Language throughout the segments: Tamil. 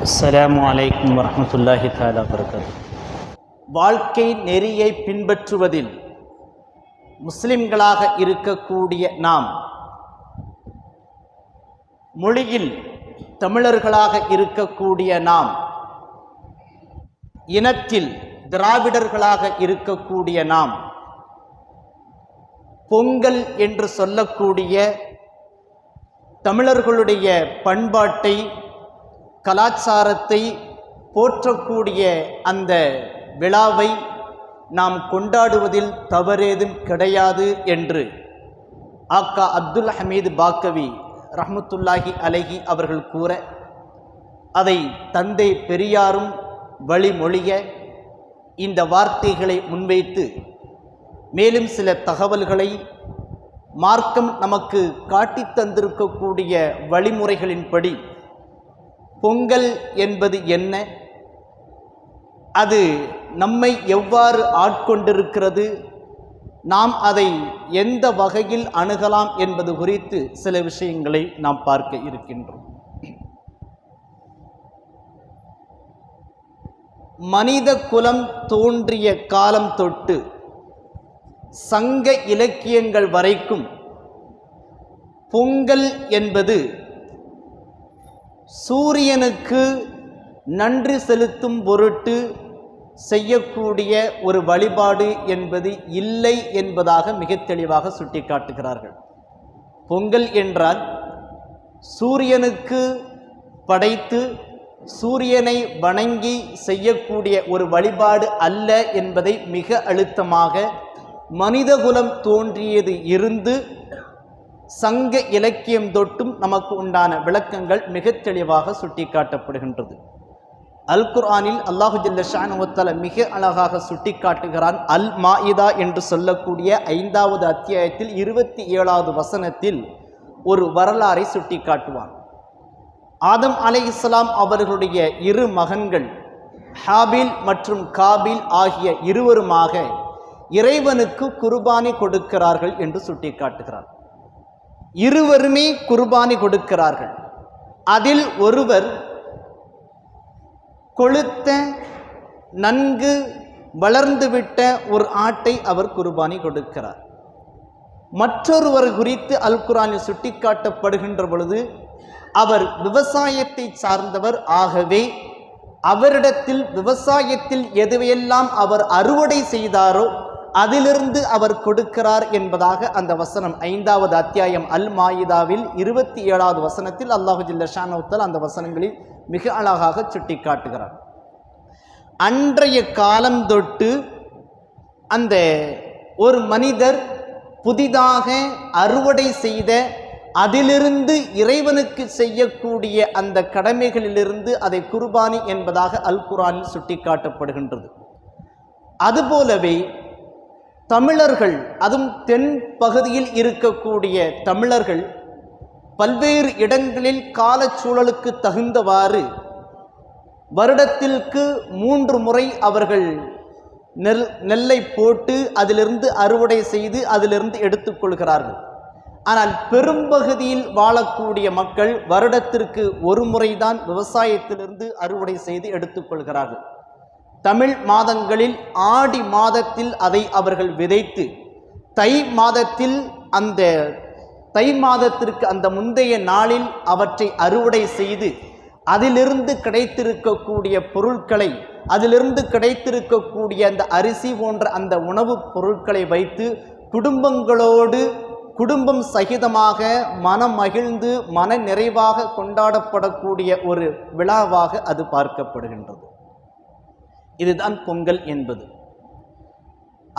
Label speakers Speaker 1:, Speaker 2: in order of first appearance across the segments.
Speaker 1: அஸ்லாம் வலைக்கம் வரமத்துல்லாஹி தாலா வரகாத்து வாழ்க்கை நெறியை பின்பற்றுவதில் முஸ்லிம்களாக இருக்கக்கூடிய நாம் மொழியில் தமிழர்களாக இருக்கக்கூடிய நாம் இனத்தில் திராவிடர்களாக இருக்கக்கூடிய நாம் பொங்கல் என்று சொல்லக்கூடிய தமிழர்களுடைய பண்பாட்டை கலாச்சாரத்தை போற்றக்கூடிய அந்த விழாவை நாம் கொண்டாடுவதில் தவறேதும் கிடையாது என்று ஆக்கா அப்துல் ஹமீது பாக்கவி ரஹமத்துல்லாஹி அலஹி அவர்கள் கூற அதை தந்தை பெரியாரும் வழிமொழிய இந்த வார்த்தைகளை முன்வைத்து மேலும் சில தகவல்களை மார்க்கம் நமக்கு காட்டித் தந்திருக்கக்கூடிய வழிமுறைகளின்படி பொங்கல் என்பது என்ன? அது நம்மை எவ்வாறு ஆட்கொண்டிருக்கிறது? நாம் அதை எந்த வகையில் அணுகலாம் என்பது குறித்து சில விஷயங்களை நாம் பார்க்க இருக்கின்றோம். மனித குலம் தோன்றிய காலம் தொட்டு சங்க இலக்கியங்கள் வரைக்கும் பொங்கல் என்பது சூரியனுக்கு நன்றி செலுத்தும் பொருட்டு செய்யக்கூடிய ஒரு வழிபாடு என்பது இல்லை என்பதாக மிக தெளிவாக சுட்டிக்காட்டுகிறார்கள். பொங்கல் என்றால் சூரியனுக்கு படைத்து சூரியனை வணங்கி செய்யக்கூடிய ஒரு வழிபாடு அல்ல என்பதை மிக அழுத்தமாக மனிதகுலம் தோன்றியது இருந்து சங்க இலக்கியம் தொட்டும் நமக்கு உண்டான விளக்கங்கள் மிகத் தெளிவாக சுட்டிக்காட்டப்படுகின்றது. அல் குர்ஆனில் அல்லாஹுஜில்ல ஷானுவத்தல மிக அழகாக சுட்டிக்காட்டுகிறான். அல் மாயிதா என்று சொல்லக்கூடிய ஐந்தாவது அத்தியாயத்தில் இருபத்தி ஏழாவது வசனத்தில் ஒரு வரலாறை சுட்டிக்காட்டுவான். ஆதம் அலை இஸ்லாம் அவர்களுடைய இரு மகன்கள் ஹாபில் மற்றும் காபில் ஆகிய இருவருமாக இறைவனுக்கு குர்பானி கொடுக்கிறார்கள் என்று சுட்டிக்காட்டுகிறார். இருவருமே குர்பானி கொடுக்கிறார்கள். அதில் ஒருவர் கொளுத்த நன்கு வளர்ந்துவிட்ட ஒரு ஆட்டை அவர் குர்பானி கொடுக்கிறார். மற்றொருவர் குறித்து அல் குரானில் சுட்டிக்காட்டப்படுகின்ற பொழுது அவர் விவசாயத்தை சார்ந்தவர் ஆகவே அவரிடத்தில் விவசாயத்தில் எதுவையெல்லாம் அவர் அறுவடை செய்தாரோ அதிலிருந்து அவர் கொடுக்கிறார் என்பதாக அந்த வசனம் ஐந்தாவது அத்தியாயம் அல் மாயிதாவில் இருபத்தி ஏழாவது வசனத்தில் அல்லாஹு ஜில்ல அந்த வசனங்களில் மிக அழகாக சுட்டி காட்டுகிறார் அன்றைய காலம் தொட்டு அந்த ஒரு மனிதர் புதிதாக அறுவடை செய்த அதிலிருந்து இறைவனுக்கு செய்யக்கூடிய அந்த கடமைகளிலிருந்து அதை குர்பானி என்பதாக அல் குரானில் சுட்டிக்காட்டப்படுகின்றது. அதுபோலவே தமிழர்கள் அதுவும் தென் பகுதியில் இருக்கக்கூடிய தமிழர்கள் பல்வேறு இடங்களில் காலச்சூழலுக்கு தகுந்தவாறு வருடத்திற்கு மூன்று முறை அவர்கள் நெல் நெல்லை போட்டு அதிலிருந்து அறுவடை செய்து அதிலிருந்து எடுத்துக்கொள்கிறார்கள் ஆனால் பெரும்பகுதியில் வாழக்கூடிய மக்கள் வருடத்திற்கு ஒரு முறைதான் விவசாயத்திலிருந்து அறுவடை செய்து எடுத்துக்கொள்கிறார்கள் தமிழ் மாதங்களில் ஆடி மாதத்தில் அதை அவர்கள் விதைத்து தை மாதத்தில் அந்த தை மாதத்திற்கு அந்த முந்தைய நாளில் அவற்றை அறுவடை செய்து அதிலிருந்து கிடைத்திருக்கக்கூடிய பொருட்களை அதிலிருந்து கிடைத்திருக்கக்கூடிய அந்த அரிசி போன்ற அந்த உணவுப் பொருட்களை வைத்து குடும்பங்களோடு குடும்பம் சகிதமாக மனம் மகிழ்ந்து மன நிறைவாக கொண்டாடப்படக்கூடிய ஒரு விழாவாக அது பார்க்கப்படுகின்றது. இதுதான் பொங்கல் என்பது.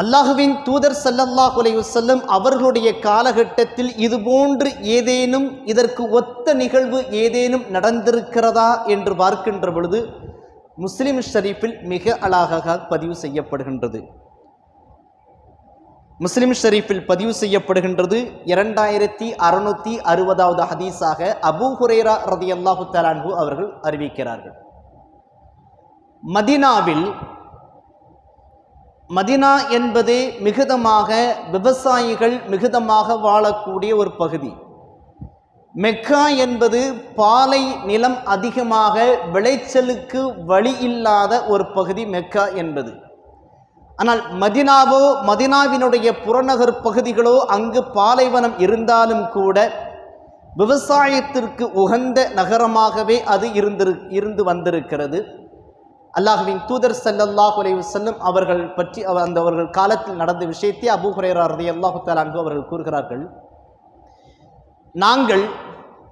Speaker 1: அல்லாஹுவின் தூதர் சல்லல்லாஹ் அலையுசல்லம் அவர்களுடைய காலகட்டத்தில் இதுபோன்று ஏதேனும் இதற்கு ஒத்த நிகழ்வு ஏதேனும் நடந்திருக்கிறதா என்று பார்க்கின்ற பொழுது முஸ்லிம் ஷரீஃபில் மிக அழகாக பதிவு செய்யப்படுகின்றது. முஸ்லிம் ஷரீஃபில் பதிவு செய்யப்படுகின்றது இரண்டாயிரத்தி அறுநூத்தி அறுபதாவது ஹதீஸாக அபூ ஹுரேரா ரதி அல்லாஹு தலான்பு அவர்கள் அறிவிக்கிறார்கள். மதினாவில் மதினா என்பது மிகுதமாக விவசாயிகள் மிகுதமாக வாழக்கூடிய ஒரு பகுதி. மெக்கா என்பது பாலை நிலம் அதிகமாக விளைச்சலுக்கு வழி இல்லாத ஒரு பகுதி மெக்கா என்பது. ஆனால் மதினாவோ மதினாவினுடைய புறநகர் பகுதிகளோ அங்கு பாலைவனம் இருந்தாலும் கூட விவசாயத்திற்கு உகந்த நகரமாகவே அது இருந்திரு இருந்து வந்திருக்கிறது. அல்லாஹுவின் தூதர் ஸல்லல்லாஹு உலைவு செல்லும் அவர்கள் பற்றி அவ- அந்த அவர்கள் காலத்தில் நடந்த விஷயத்தை அபூ ஹுரைரா அல்லாஹு தாலான்கு அவர்கள் கூறுகிறார்கள். நாங்கள்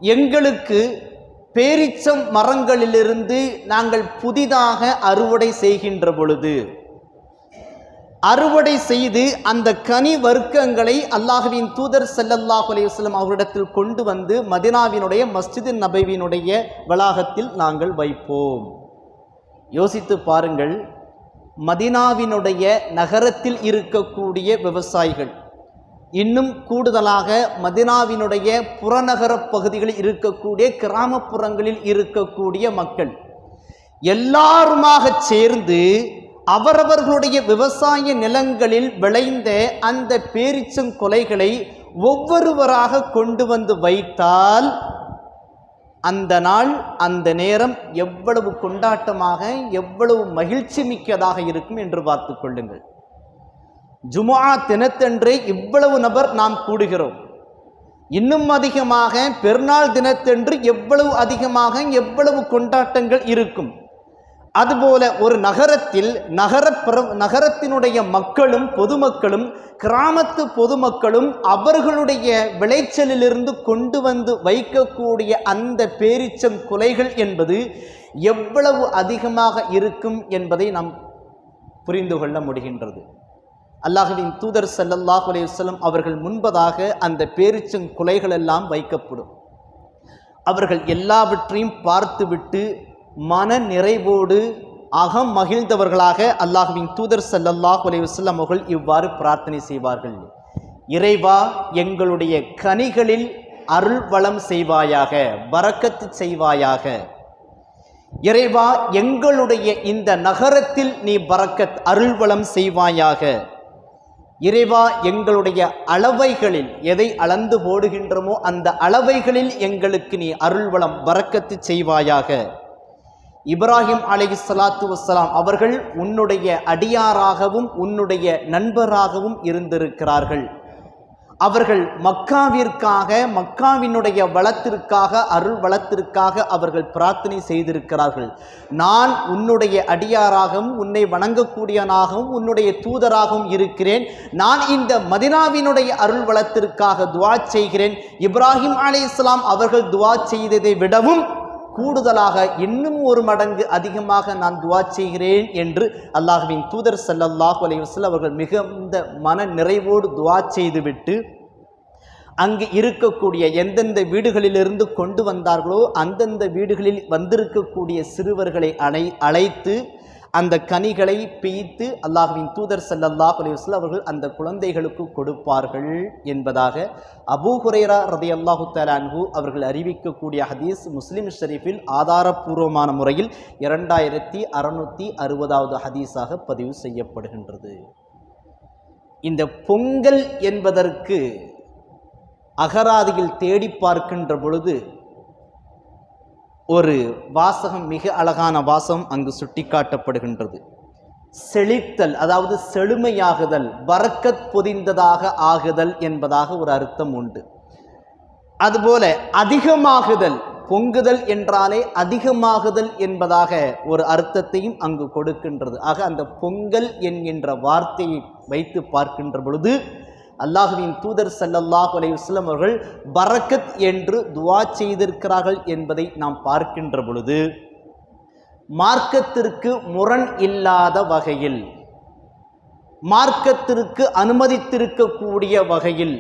Speaker 1: எங்களுக்கு பேரிச்சம் மரங்களிலிருந்து நாங்கள் புதிதாக அறுவடை செய்கின்ற பொழுது அறுவடை செய்து அந்த கனி வர்க்கங்களை அல்லாஹுவின் தூதர் செல்லல்லாஹ் அலையுஸ்லம் அவரிடத்தில் கொண்டு வந்து மதினாவினுடைய மஸ்ஜிது நபைவினுடைய வளாகத்தில் நாங்கள் வைப்போம். யோசித்து பாருங்கள் மதினாவினுடைய நகரத்தில் இருக்கக்கூடிய விவசாயிகள் இன்னும் கூடுதலாக மதினாவினுடைய புறநகர பகுதிகளில் இருக்கக்கூடிய கிராமப்புறங்களில் இருக்கக்கூடிய மக்கள் எல்லாருமாக சேர்ந்து அவரவர்களுடைய விவசாய நிலங்களில் விளைந்த அந்த பேரிச்சங்கொலைகளை ஒவ்வொருவராக கொண்டு வந்து வைத்தால் அந்த நாள் அந்த நேரம் எவ்வளவு கொண்டாட்டமாக எவ்வளவு மகிழ்ச்சி மிக்கதாக இருக்கும் என்று பார்த்து கொள்ளுங்கள். ஜுமா தினத்தன்றே இவ்வளவு நபர் நாம் கூடுகிறோம். இன்னும் அதிகமாக பெருநாள் தினத்தன்று எவ்வளவு அதிகமாக எவ்வளவு கொண்டாட்டங்கள் இருக்கும். அதுபோல ஒரு நகரத்தில் நகரப்புற நகரத்தினுடைய மக்களும் பொதுமக்களும் கிராமத்து பொதுமக்களும் அவர்களுடைய விளைச்சலிலிருந்து கொண்டு வந்து வைக்கக்கூடிய அந்த பேரிச்சம் குலைகள் என்பது எவ்வளவு அதிகமாக இருக்கும் என்பதை நாம் புரிந்து கொள்ள முடிகின்றது. அல்லாஹுவின் தூதர் ஸல்லல்லாஹு அலைஹி அவர்கள் முன்பதாக அந்த பேரிச்சங் குலைகள் எல்லாம் வைக்கப்படும். அவர்கள் எல்லாவற்றையும் பார்த்துவிட்டு மன நிறைவோடு அகம் மகிழ்ந்தவர்களாக அல்லாஹுவின் தூதர் ஸல்லல்லாஹு அலைஹி அவர்கள் இவ்வாறு பிரார்த்தனை செய்வார்கள். இறைவா எங்களுடைய கனிகளில் அருள் வளம் செய்வாயாக வரக்கத்து செய்வாயாக. இறைவா எங்களுடைய இந்த நகரத்தில் நீ பரக்கத் அருள்வளம் செய்வாயாக. இறைவா எங்களுடைய அளவைகளில் எதை அளந்து போடுகின்றமோ அந்த அளவைகளில் எங்களுக்கு நீ அருள்வளம் பரக்கத்து செய்வாயாக. இப்ராஹிம் அலி சலாத்து வசலாம் அவர்கள் உன்னுடைய அடியாராகவும் உன்னுடைய நண்பராகவும் இருந்திருக்கிறார்கள். அவர்கள் மக்காவிற்காக மக்காவினுடைய வளத்திற்காக அருள் வளத்திற்காக அவர்கள் பிரார்த்தனை செய்திருக்கிறார்கள். நான் உன்னுடைய அடியாராகவும் உன்னை வணங்கக்கூடியவனாகவும் உன்னுடைய தூதராகவும் இருக்கிறேன். நான் இந்த மதினாவினுடைய அருள் வளத்திற்காக துவா செய்கிறேன். இப்ராஹிம் அலி இஸ்லாம் அவர்கள் துவா செய்ததை விடவும் கூடுதலாக இன்னும் ஒரு மடங்கு அதிகமாக நான் துவா செய்கிறேன் என்று அல்லாஹுவின் தூதர் ஸல்லல்லாஹு அலைஹி அவர்கள் மிகுந்த மன நிறைவோடு துவா செய்துவிட்டு அங்கு இருக்கக்கூடிய எந்தெந்த வீடுகளிலிருந்து கொண்டு வந்தார்களோ அந்தந்த வீடுகளில் வந்திருக்கக்கூடிய சிறுவர்களை அழை அழைத்து அந்த கனிகளை பிய்த்து அல்லாஹ்வின் தூதர் ஸல்லல்லாஹு அலைஹி அவர்கள் அந்த குழந்தைகளுக்கு கொடுப்பார்கள் என்பதாக அபூ ஹுரேரா ரதி அல்லாஹு அன்ஹு அவர்கள் அறிவிக்கக்கூடிய ஹதீஸ் முஸ்லிம் ஷெரீஃபில் ஆதாரபூர்வமான முறையில் இரண்டாயிரத்தி அறுநூற்றி அறுபதாவது ஹதீஸாக பதிவு செய்யப்படுகின்றது. இந்த பொங்கல் என்பதற்கு அகராதியில் தேடி பார்க்கின்ற பொழுது ஒரு வாசகம் மிக அழகான வாசகம் அங்கு சுட்டிக்காட்டப்படுகின்றது. செழித்தல் அதாவது செழுமையாகுதல் வரக்கத் பொதிந்ததாக ஆகுதல் என்பதாக ஒரு அர்த்தம் உண்டு. அதுபோல அதிகமாகுதல் பொங்குதல் என்றாலே அதிகமாகுதல் என்பதாக ஒரு அர்த்தத்தையும் அங்கு கொடுக்கின்றது. ஆக அந்த பொங்கல் என்கின்ற வார்த்தையை வைத்து பார்க்கின்ற பொழுது அல்லாஹுவின் தூதர் சல்லல்லாஹ் அலையுஸ்லம் அவர்கள் பரக்கத் என்று துவா செய்திருக்கிறார்கள் என்பதை நாம் பார்க்கின்ற பொழுது மார்க்கத்திற்கு முரண் இல்லாத வகையில் மார்க்கத்திற்கு அனுமதித்திருக்கக்கூடிய வகையில்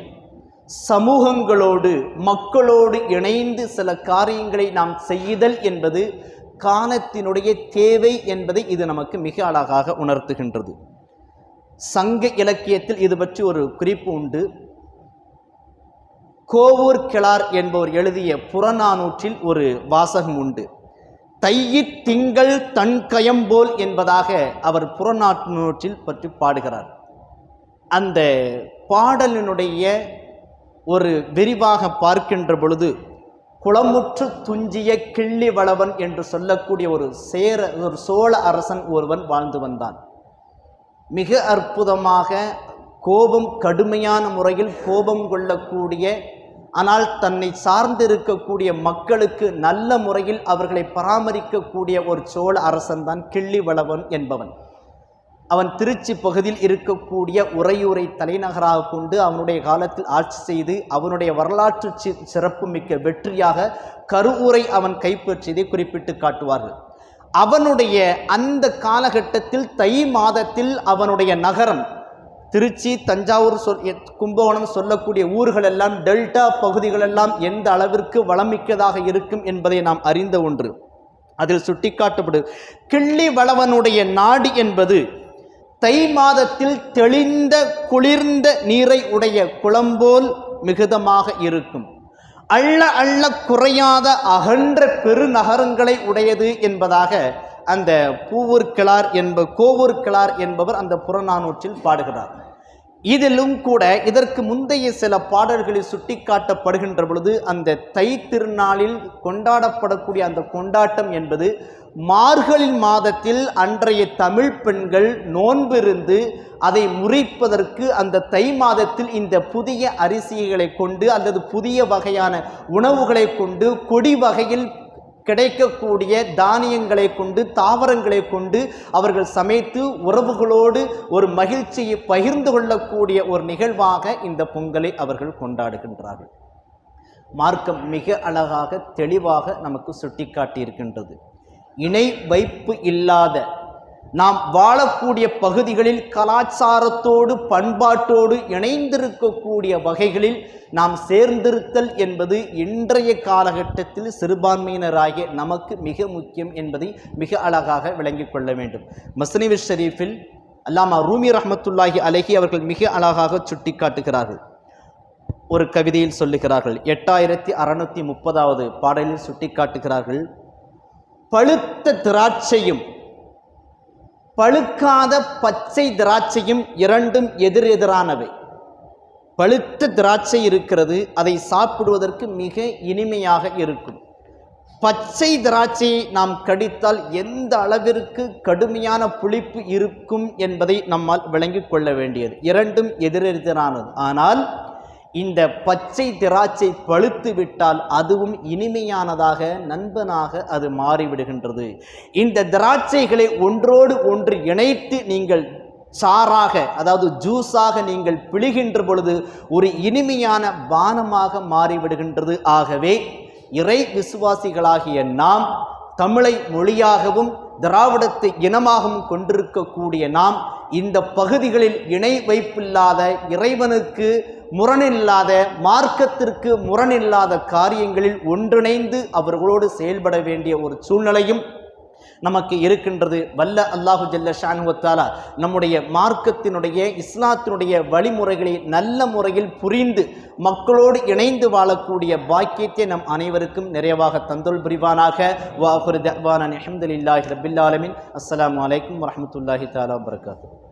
Speaker 1: சமூகங்களோடு மக்களோடு இணைந்து சில காரியங்களை நாம் செய்தல் என்பது காலத்தினுடைய தேவை என்பதை இது நமக்கு மிக அழகாக உணர்த்துகின்றது. சங்க இலக்கியத்தில் இது பற்றி ஒரு குறிப்பு உண்டு. கோவூர் கிளார் என்பவர் எழுதிய புறநானூற்றில் ஒரு வாசகம் உண்டு. தையித் திங்கள் தன் கயம்போல் என்பதாக அவர் புறநானூற்றில் பற்றி பாடுகிறார். அந்த பாடலினுடைய ஒரு விரிவாக பார்க்கின்ற பொழுது குளமுற்று துஞ்சிய கிள்ளி வளவன் என்று சொல்லக்கூடிய ஒரு சேர ஒரு சோழ அரசன் ஒருவன் வாழ்ந்து வந்தான். மிக அற்புதமாக கோபம் கடுமையான முறையில் கோபம் கொள்ளக்கூடிய ஆனால் தன்னை சார்ந்திருக்கக்கூடிய மக்களுக்கு நல்ல முறையில் அவர்களை பராமரிக்கக்கூடிய ஒரு சோழ அரசன் தான் கிள்ளி வளவன் என்பவன். அவன் திருச்சி பகுதியில் இருக்கக்கூடிய உறையூரை தலைநகராக கொண்டு அவனுடைய காலத்தில் ஆட்சி செய்து அவனுடைய வரலாற்று சிறப்புமிக்க வெற்றியாக கருவூரை அவன் கைப்பற்றியதை குறிப்பிட்டு காட்டுவார்கள். அவனுடைய அந்த காலகட்டத்தில் தை மாதத்தில் அவனுடைய நகரம் திருச்சி தஞ்சாவூர் சொல் கும்பகோணம் சொல்லக்கூடிய ஊர்கள் எல்லாம் டெல்டா பகுதிகளெல்லாம் எந்த அளவிற்கு வளமிக்கதாக இருக்கும் என்பதை நாம் அறிந்த ஒன்று. அதில் சுட்டிக்காட்டப்படு கிள்ளி வளவனுடைய நாடு என்பது தை மாதத்தில் தெளிந்த குளிர்ந்த நீரை உடைய குளம்போல் மிகுதமாக இருக்கும். அள்ள அள்ள குறையாத அகன்ற பெருநகரங்களை உடையது என்பதாக அந்த பூவூர்கிழார் என்ப கோவூர்கிழார் என்பவர் அந்த புறநானூற்றில் பாடுகிறார். இதிலும் கூட இதற்கு முந்தைய சில பாடல்களில் சுட்டிக்காட்டப்படுகின்ற பொழுது அந்த தை திருநாளில் கொண்டாடப்படக்கூடிய அந்த கொண்டாட்டம் என்பது மார்கழி மாதத்தில் அன்றைய தமிழ் பெண்கள் நோன்பிருந்து அதை முறிப்பதற்கு அந்த தை மாதத்தில் இந்த புதிய அரிசிகளை கொண்டு அல்லது புதிய வகையான உணவுகளை கொண்டு கொடி வகையில் கிடைக்கக்கூடிய தானியங்களை கொண்டு தாவரங்களை கொண்டு அவர்கள் சமைத்து உறவுகளோடு ஒரு மகிழ்ச்சியை பகிர்ந்து கொள்ளக்கூடிய ஒரு நிகழ்வாக இந்த பொங்கலை அவர்கள் கொண்டாடுகின்றார்கள். மார்க்கம் மிக அழகாக தெளிவாக நமக்கு சுட்டிக்காட்டி இருக்கின்றது இணை வைப்பு இல்லாத நாம் வாழக்கூடிய பகுதிகளில் கலாச்சாரத்தோடு பண்பாட்டோடு இணைந்திருக்கக்கூடிய வகைகளில் நாம் சேர்ந்திருத்தல் என்பது இன்றைய காலகட்டத்தில் சிறுபான்மையினராகிய நமக்கு மிக முக்கியம் என்பதை மிக அழகாக விளங்கிக் கொள்ள வேண்டும். மஸ்னிவி ஷெரீஃபில் அல்லாமா ரூமி ரஹமத்துல்லாஹி அலைஹி அவர்கள் மிக அழகாக சுட்டி காட்டுகிறார்கள் ஒரு கவிதையில் சொல்லுகிறார்கள் எட்டாயிரத்தி அறநூற்றி முப்பதாவது பாடலில் சுட்டிக்காட்டுகிறார்கள் பழுத்த திராட்சையும் பழுக்காத பச்சை திராட்சையும் இரண்டும் எதிரெதிரானவை. பழுத்த திராட்சை இருக்கிறது அதை சாப்பிடுவதற்கு மிக இனிமையாக இருக்கும். பச்சை திராட்சையை நாம் கடித்தால் எந்த அளவிற்கு கடுமையான புளிப்பு இருக்கும் என்பதை நம்மால் விளங்கிக் கொள்ள வேண்டியது. இரண்டும் எதிரெதிரானது. ஆனால் இந்த பச்சை திராட்சை பழுத்து விட்டால் அதுவும் இனிமையானதாக நண்பனாக அது மாறிவிடுகின்றது. இந்த திராட்சைகளை ஒன்றோடு ஒன்று இணைத்து நீங்கள் சாராக அதாவது ஜூஸாக நீங்கள் பிழிகின்ற பொழுது ஒரு இனிமையான பானமாக மாறிவிடுகின்றது. ஆகவே இறை விசுவாசிகளாகிய நாம் தமிழை மொழியாகவும் திராவிடத்தை இனமாகவும் கொண்டிருக்கக்கூடிய நாம் இந்த பகுதிகளில் இணை வைப்பில்லாத இறைவனுக்கு முரணில்லாத மார்க்கத்திற்கு முரணில்லாத காரியங்களில் ஒன்றிணைந்து அவர்களோடு செயல்பட வேண்டிய ஒரு சூழ்நிலையும் நமக்கு இருக்கின்றது. வல்ல அல்லாஹு ஜல்ல ஷானுவத்தாலா நம்முடைய மார்க்கத்தினுடைய இஸ்லாத்தினுடைய வழிமுறைகளை நல்ல முறையில் புரிந்து மக்களோடு இணைந்து வாழக்கூடிய பாக்கியத்தை நம் அனைவருக்கும் நிறைவாக தந்தொல் புரிவானாக. வாஹுர் தவான அஹமதுல்லாஹி ரபில்லாலமின் அஸ்லாம் வலைக்கம் அலைக்கும் தாலா வரகாத்து